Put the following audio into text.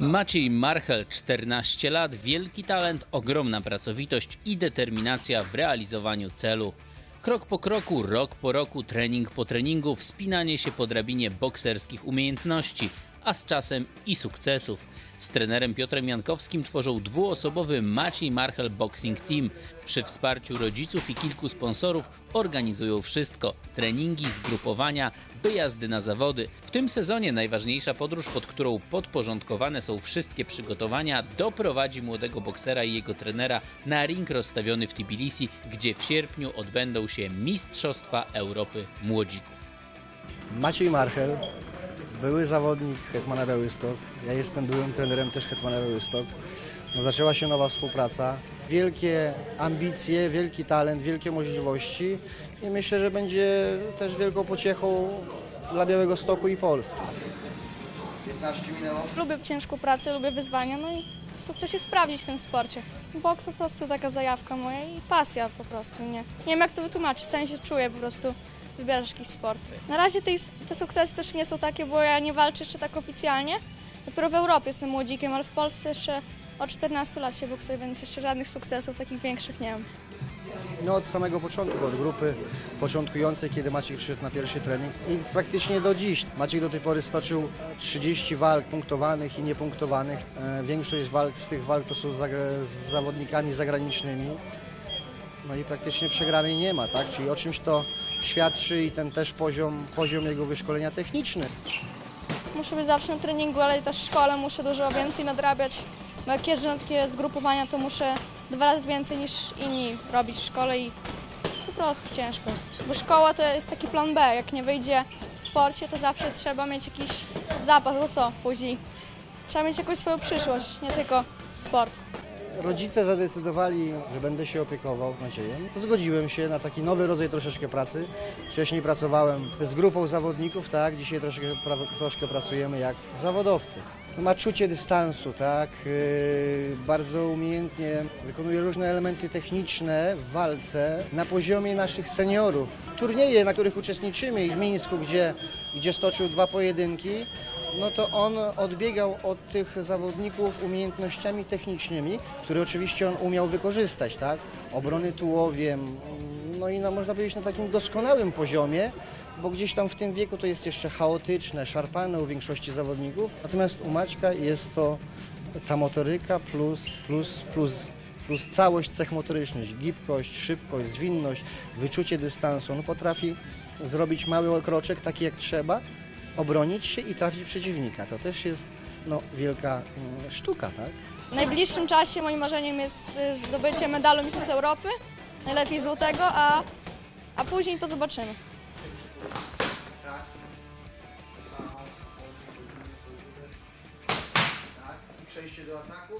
Maciej Marchel, 14 lat, wielki talent, ogromna pracowitość i determinacja w realizowaniu celu. Krok po kroku, rok po roku, trening po treningu, wspinanie się po drabinie bokserskich umiejętności, a z czasem i sukcesów. Z trenerem Piotrem Jankowskim tworzą dwuosobowy Maciej Marchel Boxing Team. Przy wsparciu rodziców i kilku sponsorów organizują wszystko: treningi, zgrupowania, wyjazdy na zawody. W tym sezonie najważniejsza podróż, pod którą podporządkowane są wszystkie przygotowania, doprowadzi młodego boksera i jego trenera na ring rozstawiony w Tbilisi, gdzie w sierpniu odbędą się Mistrzostwa Europy Młodzików. Maciej Marchel, były zawodnik Hetmana Białystok. Ja jestem byłym trenerem też Hetmana Białystok. No, zaczęła się nowa współpraca. Wielkie ambicje, wielki talent, wielkie możliwości i myślę, że będzie też wielką pociechą dla Białego Stoku i Polski. 15 minęło. Lubię ciężką pracę, lubię wyzwania, no i chcę się sprawdzić w tym sporcie. Boks po prostu taka zajawka moja i pasja po prostu, nie, nie wiem jak to wytłumaczyć, sam się czuję po prostu, wybierasz jakiś sport. Na razie te, te sukcesy też nie są takie, bo ja nie walczę jeszcze tak oficjalnie. Dopiero w Europie jestem młodzikiem, ale w Polsce jeszcze od 14 lat się boksuję, więc jeszcze żadnych sukcesów takich większych nie mam. No od samego początku, od grupy początkującej, kiedy Maciek przyszedł na pierwszy trening i praktycznie do dziś. Maciek do tej pory stoczył 30 walk punktowanych i niepunktowanych. E, Większość walk z tych walk to są z zawodnikami zagranicznymi. No i praktycznie przegranej nie ma, tak? Czyli o czymś to świadczy i ten też poziom, poziom jego wyszkolenia techniczny. Muszę być zawsze na treningu, ale też w szkole muszę dużo więcej nadrabiać. Bo jak jeżdżę na takie zgrupowania, to muszę dwa razy więcej niż inni robić w szkole i po prostu ciężko. Bo szkoła to jest taki plan B. Jak nie wyjdzie w sporcie, to zawsze trzeba mieć jakiś zapas, bo co później? Trzeba mieć jakąś swoją przyszłość, nie tylko sport. Rodzice zadecydowali, że będę się opiekował Maciejem. Zgodziłem się na taki nowy rodzaj troszeczkę pracy. Wcześniej pracowałem z grupą zawodników, tak? Dzisiaj troszkę, pra- troszkę pracujemy jak zawodowcy. Ma czucie dystansu, tak? Yy, bardzo umiejętnie wykonuje różne elementy techniczne w walce na poziomie naszych seniorów. Turnieje, na których uczestniczymy i w Mińsku, gdzie, gdzie stoczył dwa pojedynki, no to on odbiegał od tych zawodników umiejętnościami technicznymi, które oczywiście on umiał wykorzystać, tak? Obrony tułowiem, no i na, można powiedzieć na takim doskonałym poziomie, bo gdzieś tam w tym wieku to jest jeszcze chaotyczne, szarpane u większości zawodników. Natomiast u Maćka jest to ta motoryka plus, plus, plus, plus całość cech motorycznych, gibkość, szybkość, zwinność, wyczucie dystansu. On potrafi zrobić mały kroczek, taki jak trzeba, obronić się i trafić przeciwnika. To też jest no, wielka mm, sztuka, tak? W najbliższym czasie moim marzeniem jest y, zdobycie medalu Mistrzostw Europy, najlepiej złotego, a, a później to zobaczymy. Tak. Przejście do ataku.